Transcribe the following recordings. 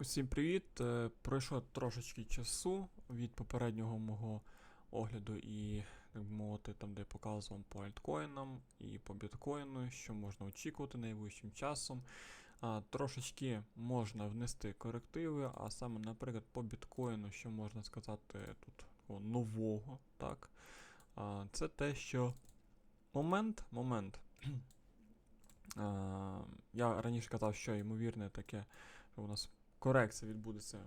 Усім привіт! Е, Пройшло трошечки часу від попереднього мого огляду і, так мовити, там, де я показував по альткоїнам і по біткоїну, що можна очікувати найближчим часом. А, трошечки можна внести корективи, а саме, наприклад, по біткоїну, що можна сказати тут нового, так? А, це те, що момент, момент. Я раніше казав, що ймовірне таке, що у нас корекція відбудеться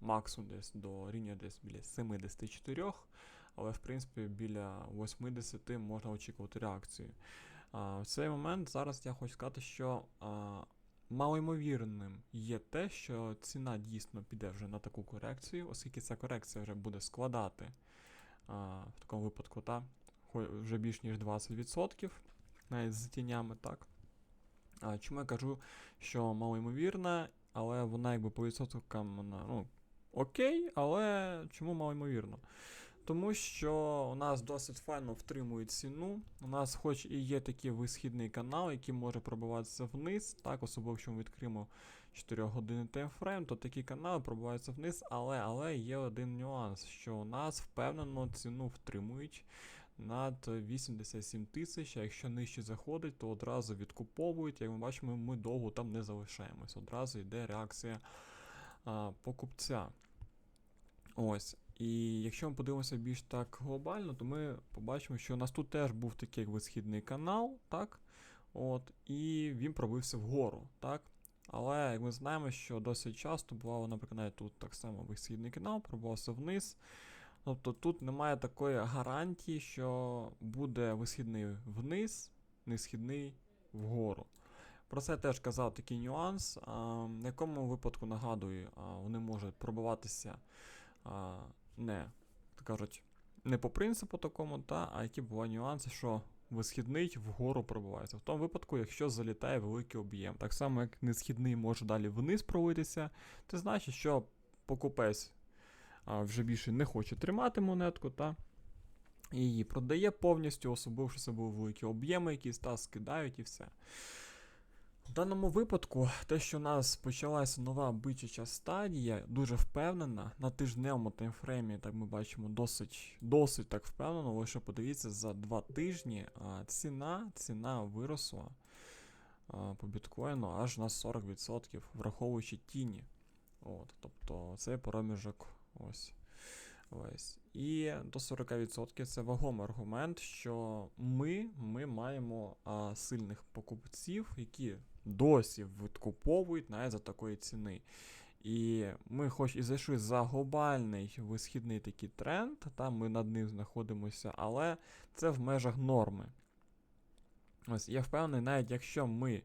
максимум десь до рівня десь біля 74, але в принципі біля 80 можна очікувати реакцію. А, в цей момент зараз я хочу сказати, що а, малоймовірним є те, що ціна дійсно піде вже на таку корекцію, оскільки ця корекція вже буде складати а, в такому випадку та, вже більш ніж 20%, навіть з тінями, так. А, чому я кажу, що малоймовірна, але вона якби по відсоткам вона, ну, окей, але чому малоймовірно? Тому що у нас досить файно втримує ціну. У нас, хоч і є такий висхідний канал, який може пробиватися вниз, так, особливо якщо ми відкриємо 4 години таймфрейм, то такі канали пробиваються вниз, але, але є один нюанс, що у нас впевнено ціну втримують над 87 тисяч, а якщо нижче заходить, то одразу відкуповують. Як ми бачимо, ми довго там не залишаємось. Одразу йде реакція а, покупця. Ось. І якщо ми подивимося більш так глобально, то ми побачимо, що у нас тут теж був такий висхідний канал, так? От, і він пробився вгору, так? Але як ми знаємо, що досить часто бувало, наприклад, навіть тут так само висхідний канал, пробувався вниз. Тобто тут немає такої гарантії, що буде висхідний вниз, несхідний вгору. Про це теж казав такий нюанс, в якому випадку нагадую, вони можуть пробиватися не, так кажуть, не по принципу такому, та, а які бувають нюанси, що висхідний вгору пробивається. В тому випадку, якщо залітає великий об'єм. Так само, як несхідний може далі вниз провитися, це значить, що покупець вже більше не хоче тримати монетку, та її продає повністю, особливо, були великі об'єми, якісь та скидають і все. В даному випадку, те, що у нас почалася нова бичача стадія, дуже впевнена, на тижневому таймфреймі, так ми бачимо, досить, досить так впевнено, лише подивіться, за два тижні ціна, ціна виросла по біткоїну аж на 40%, враховуючи тіні. От, тобто цей проміжок ось. Ось. І до 40% це вагомий аргумент, що ми, ми маємо а, сильних покупців, які досі відкуповують навіть за такої ціни. І ми, хоч і зайшли за глобальний висхідний такий тренд, там ми над ним знаходимося, але це в межах норми. Ось, я впевнений, навіть якщо ми,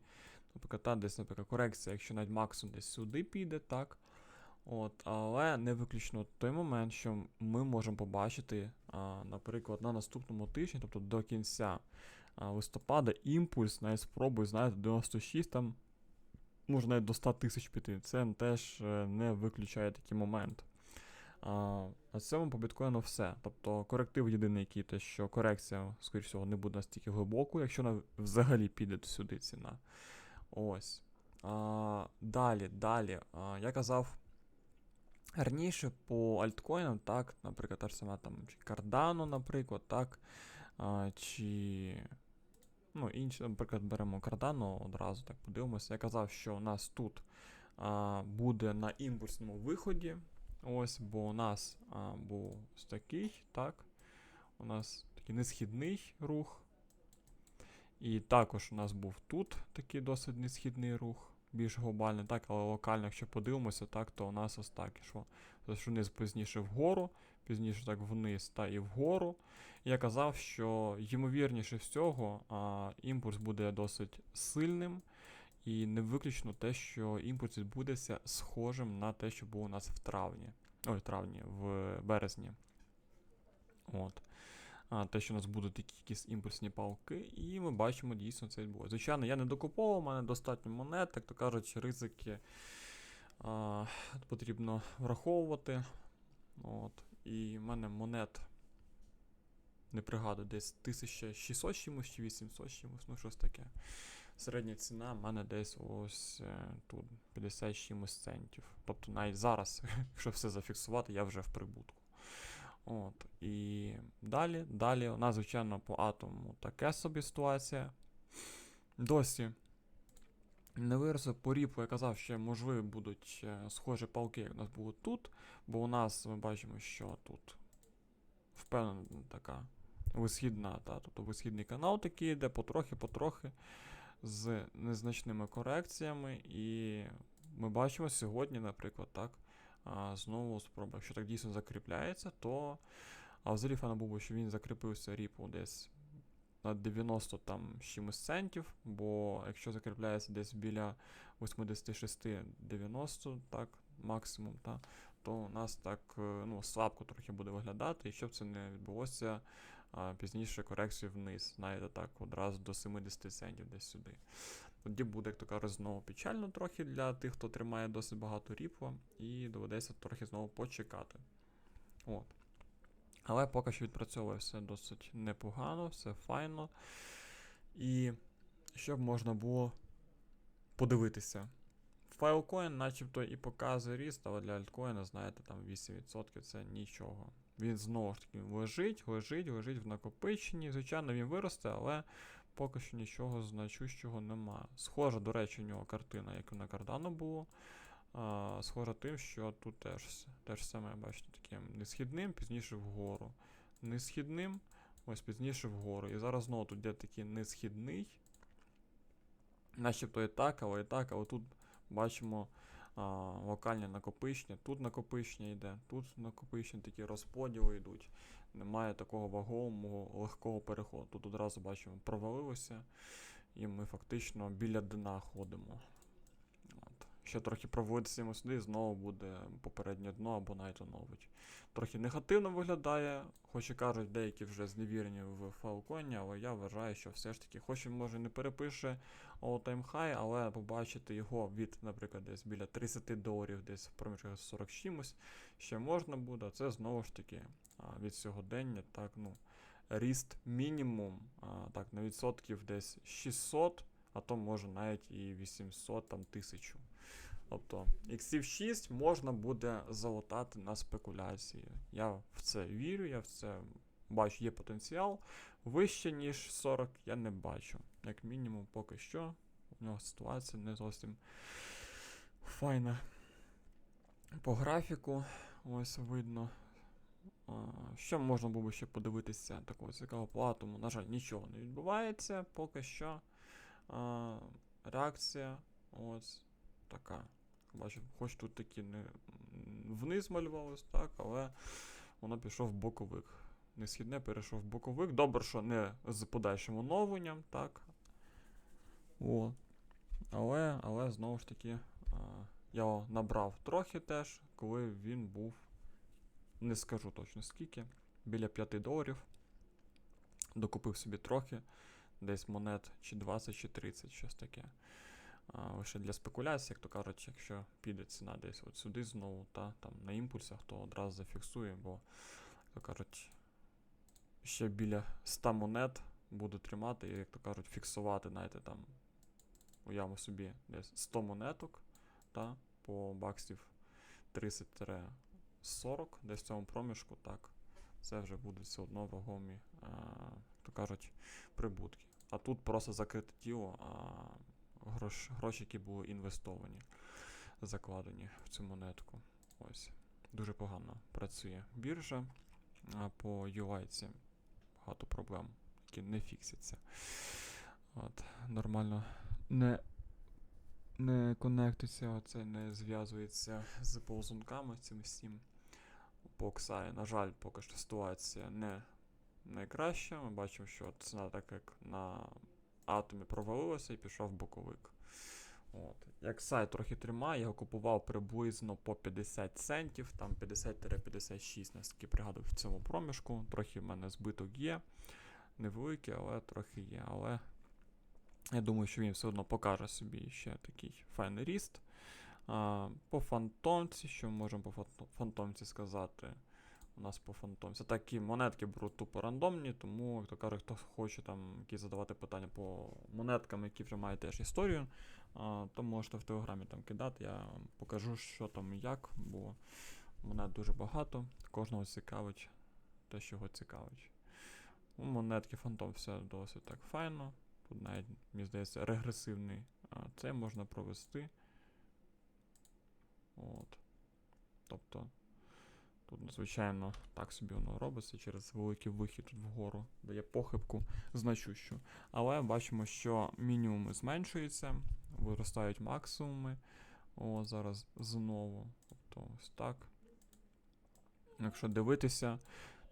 наприклад, та десь, наприклад, корекція, якщо навіть максимум десь сюди піде, так. От, але не виключно той момент, що ми можемо побачити, а, наприклад, на наступному тижні, тобто до кінця а, листопада, імпульс навіть спробує, знаєте, 96 там, може навіть до 100 тисяч піти. Це теж е, не виключає такий момент. А, а в цьому по біткоїну все. Тобто коректив єдиний, який те, що корекція, скоріш всього, не буде настільки глибокою, якщо вона взагалі піде сюди ціна. Ось. А, далі, далі. А, я казав. Раніше по альткоїнам, так, наприклад, та ж сама там чи Cardano, наприклад, так, а, чи ну, інші, наприклад, беремо Cardano одразу так подивимося. Я казав, що у нас тут а, буде на імпульсному виході. Ось, бо у нас а, був ось такий, так. У нас такий несхідний рух. І також у нас був тут такий досить несхідний рух більш глобальний, так, але локально, якщо подивимося, так, то у нас ось так ішло. Тобто вниз пізніше вгору, пізніше так вниз та і вгору. Я казав, що ймовірніше всього а, імпульс буде досить сильним, і не виключно те, що імпульс відбудеться схожим на те, що було у нас в травні. Ой, в травні, в березні. От. А, те, що у нас будуть якісь імпульсні палки, і ми бачимо, дійсно це відбувається. Звичайно, я не докуповував, у мене достатньо монет, так то кажучи, ризики а, потрібно враховувати. От. І в мене монет, не пригадую, десь 1600 чимось чи 800 чимось, ну щось таке. середня ціна в мене десь ось е, тут 50 чимось центів. Тобто навіть зараз, якщо все зафіксувати, я вже в прибутку. От. І далі, далі, у нас, звичайно, по атому таке собі ситуація. Досі не виросли по ріпу, я казав, що можливі будуть е, схожі палки, як у нас було тут, бо у нас ми бачимо, що тут впевнена така висхідна, та, тобто висхідний канал такий йде потрохи-потрохи з незначними корекціями. І ми бачимо сьогодні, наприклад, так, знову спроба. Якщо так дійсно закріпляється, то а взагалі фана був, що він закріпився ріпу десь на 90 там чимось центів, бо якщо закріпляється десь біля 86-90, так, максимум, та, то у нас так е, ну, слабко трохи буде виглядати, і щоб це не відбулося а, пізніше корекцію вниз, знаєте, так, одразу до 70 центів десь сюди. Тоді буде, як то кажуть, знову печально трохи для тих, хто тримає досить багато ріпу, і доведеться трохи знову почекати. От. Але поки що відпрацьовує все досить непогано, все файно. І щоб можна було подивитися. Filecoin начебто і показує ріст, але для альткоїна, знаєте, там 8% це нічого. Він знову ж таки лежить, лежить, лежить в накопиченні. Звичайно, він виросте, але поки що нічого значущого нема. Схожа, до речі, у нього картина, як і на Cardano було. Схожа тим, що тут теж, теж саме, бачите, таким несхідним, пізніше вгору. Несхідним, ось пізніше вгору. І зараз знову тут йде такий несхідний. Начебто і так, але і так, але тут бачимо а, локальне накопичення. Тут накопичення йде, тут накопичення, такі розподіли йдуть. Немає такого вагомого легкого переходу. Тут одразу бачимо, провалилося, і ми фактично біля дна ходимо. От. Ще трохи проводиться сюди, знову буде попереднє дно або навіть оновить. Трохи негативно виглядає, хоч і кажуть, деякі вже зневірені в Falcon, але я вважаю, що все ж таки, хоч він може не перепише all-time high, але побачити його від, наприклад, десь біля 30 доларів, десь в проміжку 40 з чимось, ще можна буде. Це знову ж таки від сьогодення, так, ну, ріст мінімум, так, на відсотків десь 600, а то може навіть і 800 там тисячу. Тобто, іксів 6 можна буде залатати на спекуляції. Я в це вірю, я в це бачу, є потенціал. Вище, ніж 40, я не бачу. Як мінімум, поки що. У нього ситуація не зовсім файна. По графіку, ось видно. Що можна було ще подивитися такого цікавого по? На жаль, нічого не відбувається поки що. А, Реакція ось така. Бачу, хоч тут такі не вниз малювалось, так, але воно пішов в боковик. Не східне перейшов в боковик. Добре, що не з подальшим оновленням, так. О. Але, але знову ж таки, а, я набрав трохи теж, коли він був, не скажу точно скільки, біля 5 доларів. Докупив собі трохи, десь монет чи 20, чи 30, щось таке. Лише для спекуляцій, як то кажуть, якщо піде ціна десь от сюди знову, та там на імпульсах, то одразу зафіксує, бо, як то кажуть, ще біля 100 монет буду тримати, і, як то кажуть, фіксувати, знаєте, там, уявимо собі, десь 100 монеток, та, по баксів 30-40, десь в цьому проміжку, так, це вже буде все одно вагомі, а, то кажуть, прибутки. А тут просто закрите тіло, а грош, гроші, які були інвестовані, закладені в цю монетку. Ось. Дуже погано працює біржа. А по UI багато проблем, які не фіксяться. От, Нормально не, не конектиться, оце не зв'язується з ползунками цим всім. По Оксаї, на жаль, поки що ситуація не найкраща. Ми бачимо, що ціна так як на атомі провалилася і пішов боковик. От. Як сайт трохи тримає, я купував приблизно по 50 центів, там 50-56, наскільки пригадую в цьому проміжку. Трохи в мене збиток є. Невеликий, але трохи є. Але я думаю, що він все одно покаже собі ще такий файний ріст. А, по фантомці, що ми можемо по фантомці сказати? у нас по фантомі. Це такі монетки беруть тупо рандомні, тому, як то кажуть, хто хоче там якісь задавати питання по монеткам, які вже мають теж історію, а, то можете в телеграмі там кидати. Я покажу, що там і як, бо монет дуже багато. Кожного цікавить те, що його цікавить. У монетки фантом все досить так файно. Тут навіть, мені здається, регресивний. А це можна провести. От. Тобто. Тут, звичайно, так собі воно робиться через великий вихід вгору, дає похибку значущу. Але бачимо, що мінімуми зменшуються, виростають максимуми. О, зараз знову. Тобто ось так. Якщо дивитися,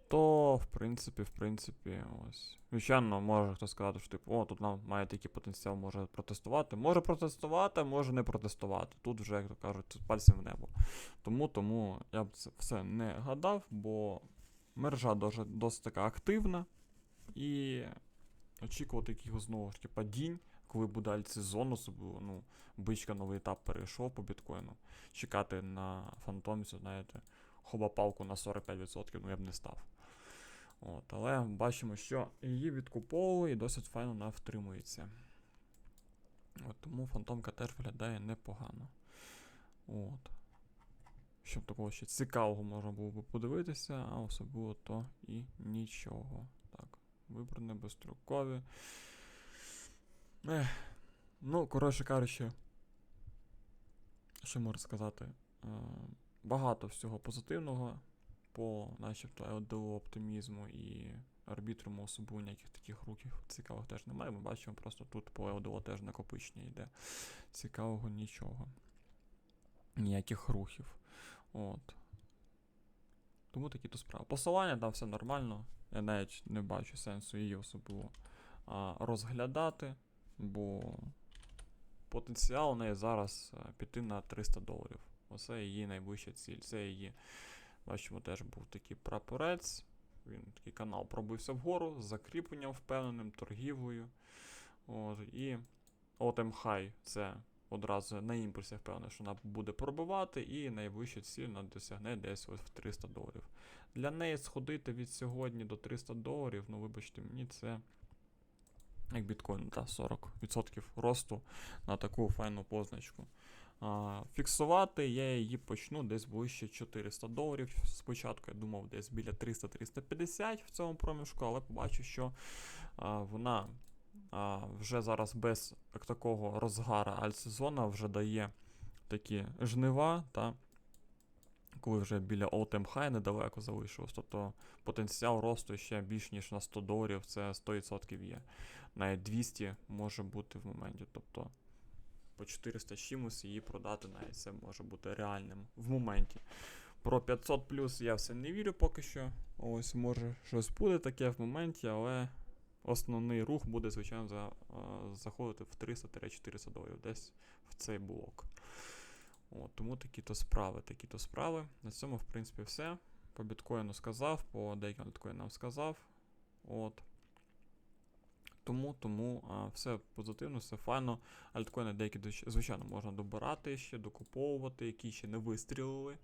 то в принципі, в принципі, ось. Звичайно, може хтось сказати, що типу, о, тут нам має такий потенціал, може протестувати. Може протестувати, може не протестувати. Тут вже, як то кажуть, пальцем в небо. Тому, тому я б це все не гадав, бо мережа досить така активна. І очікувати якихось знову ж таки падінь, коли буде альтсезон, особливо, ну, бичка новий етап перейшов по біткоїну. Чекати на фантомці, знаєте, хобапалку на 45%, ну я б не став. От, але бачимо, що її відкуповували і досить файно вона втримується. От, тому фантомка теж виглядає непогано. От. Щоб такого ще цікавого можна було би подивитися, а особливо то і нічого. Так, вибране безстрокові. Ех. Ну, коротше кажучи, що можна сказати? Е, багато всього позитивного по начебто LDO оптимізму і арбітруму особливо ніяких таких рухів цікавих теж немає. Ми бачимо, просто тут по LDO теж накопичення йде. Цікавого нічого. Ніяких рухів. От. Тому такі то справи. Посилання там все нормально. Я навіть не бачу сенсу її особливо а, розглядати, бо потенціал у неї зараз а, піти на 300 доларів. Оце її найвища ціль. Це її, бачимо, теж був такий прапорець. Він такий канал пробився вгору з закріпленням впевненим, торгівлею. От, і Autumn High це одразу на імпульсі впевнений, що вона буде пробивати, і найвища ціль вона досягне десь ось в 300 доларів. Для неї сходити від сьогодні до 300 доларів, ну вибачте мені, це як біткоін, та 40% росту на таку файну позначку. Фіксувати я її почну десь ближче 400 доларів. Спочатку я думав десь біля 300-350 в цьому проміжку, але побачу, що а, вона а, вже зараз без такого розгара альтсезона вже дає такі жнива, та, коли вже біля all-time high недалеко залишилось. Тобто потенціал росту ще більш ніж на 100 доларів, це 100% є. Навіть 200 може бути в моменті. Тобто по 400 чимось її продати навіть це може бути реальним в моменті. Про 500 плюс я все не вірю поки що. Ось може щось буде таке в моменті, але основний рух буде, звичайно, за, заходити в 300-400 доларів десь в цей блок. От, тому такі-то справи, такі-то справи. На цьому, в принципі, все. По біткоїну сказав, по деяким біткоїнам сказав. От. Тому, тому а, все позитивно, все файно. Альткоїни деякі, звичайно, можна добирати ще, докуповувати, які ще не вистрілили,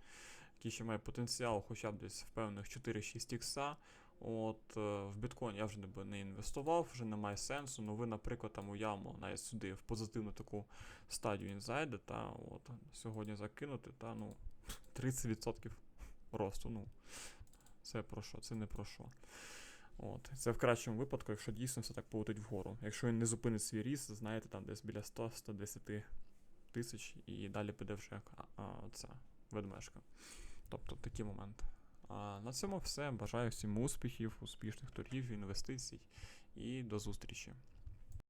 які ще мають потенціал хоча б десь в певних 4-6 ікса. От е, в біткоін я вже не, не інвестував, вже немає сенсу. Ну ви, наприклад, там у яму навіть сюди в позитивну таку стадію інзайди, та от сьогодні закинути, та ну 30% росту. Ну, це про що? Це не про що. От. Це в кращому випадку, якщо дійсно все так полетить вгору. Якщо він не зупинить свій ріст, знаєте, там десь біля 100-110 тисяч і далі піде вже а, а, ця ведмежка. Тобто такі моменти. А на цьому все. Бажаю всім успіхів, успішних торгів, інвестицій і до зустрічі.